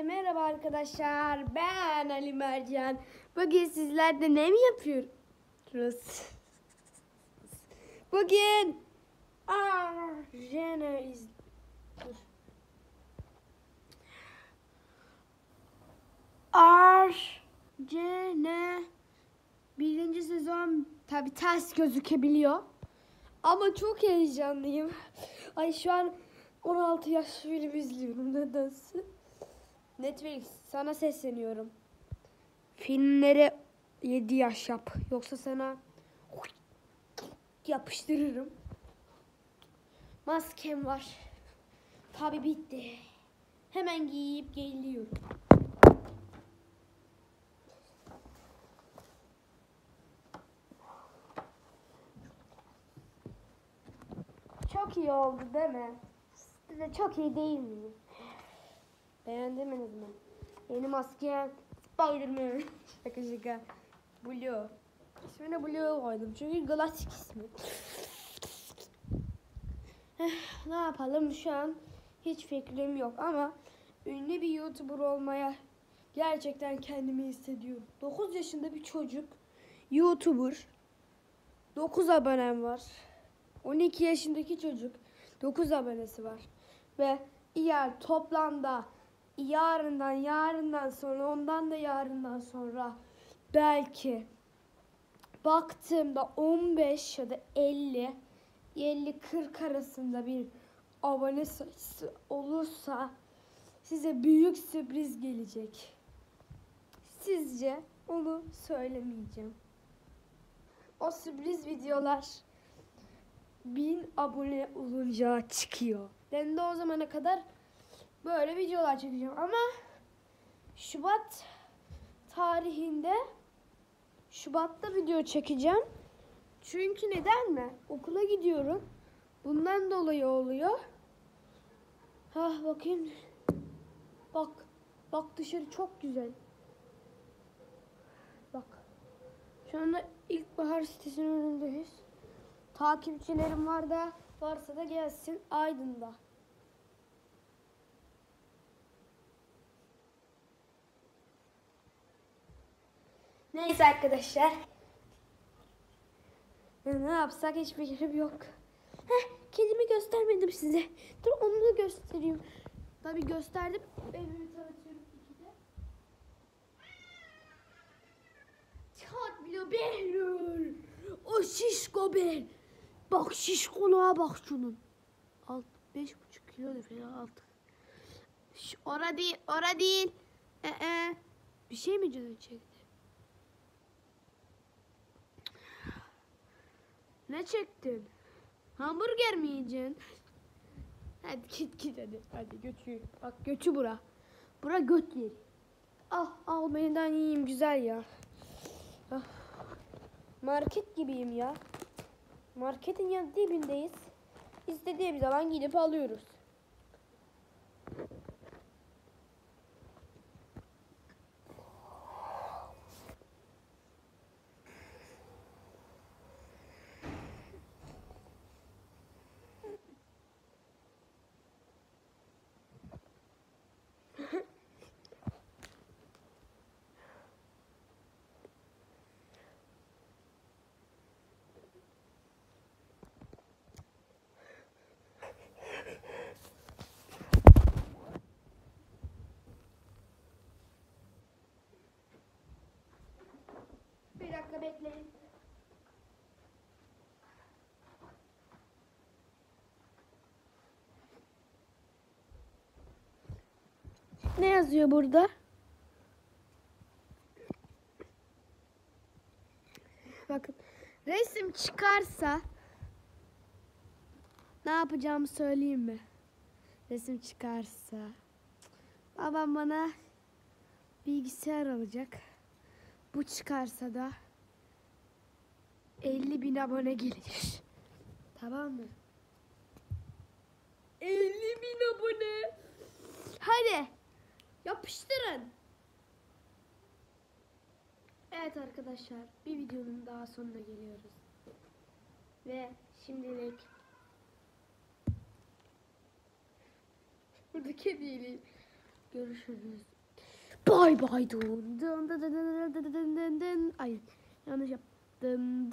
Merhaba arkadaşlar. Ben Ali Mercan. Bugün sizlerle ne mi yapıyoruz? Bugün Arjena iz... Arjena birinci sezon tabi ters gözükebiliyor. Ama çok heyecanlıyım. Ay şu an 16 yaş film izliyorum nedense. Netflix sana sesleniyorum. Filmleri 7 yaş yap. Yoksa sana yapıştırırım. Maskem var. Tabi bitti. Hemen giyip geliyorum. Çok iyi oldu değil mi? Size çok iyi değil mi? Beğendiniz mi? Yeni maske Spiderman. şaka şaka. Blue. İsmine Blue koydum çünkü Galactic ismi. Eh, ne yapalım şu an hiç fikrim yok ama ünlü bir YouTuber olmaya gerçekten kendimi hissediyorum. 9 yaşında bir çocuk YouTuber 9 abonem var. 12 yaşındaki çocuk 9 abonesi var. Ve eğer toplamda yarından yarından sonra ondan da yarından sonra belki baktığımda 15 ya da 50 50 40 arasında bir abone sayısı olursa size büyük sürpriz gelecek. Sizce onu söylemeyeceğim. O sürpriz videolar bin abone olunca çıkıyor. Ben de o zamana kadar böyle videolar çekeceğim ama Şubat tarihinde Şubat'ta video çekeceğim. Çünkü neden mi? Okula gidiyorum. Bundan dolayı oluyor. Ha bakayım. Bak. Bak dışarı çok güzel. Bak. Şu anda ilkbahar sitesinin önündeyiz. Takipçilerim var da varsa da gelsin Aydın'da. Neyse arkadaşlar. Ne yapsak hiçbir fikrim yok. Heh, kedimi göstermedim size. Dur onu da göstereyim. Tabii gösterdim. Evimi tanıtıyorum ikide. Bile Behlül. O şişko Behlül. Bak şişkoluğa bak şunun. Alt, beş buçuk kilo da falan alt. Şş, ora değil, ora değil. Ee, bir şey mi canın çekti? Ne çektin? Hamburger mi yiyeceksin? Hadi git git hadi. Hadi götür. Bak götü bura. Bura göt yeri. Ah al benden yiyeyim güzel ya. Ah. Market gibiyim ya. Marketin yanı dibindeyiz. İstediğim zaman gidip alıyoruz. Bekleyin. Ne yazıyor burada? Bakın resim çıkarsa ne yapacağımı söyleyeyim mi? Resim çıkarsa babam bana bilgisayar alacak. Bu çıkarsa da 50 bin abone gelir. Tamam mı? 50 bin abone. Hadi. Yapıştırın. Evet arkadaşlar. Bir videonun daha sonuna geliyoruz. Ve şimdilik burada kediyle görüşürüz. Bay bay Ay yanlış yaptım. them.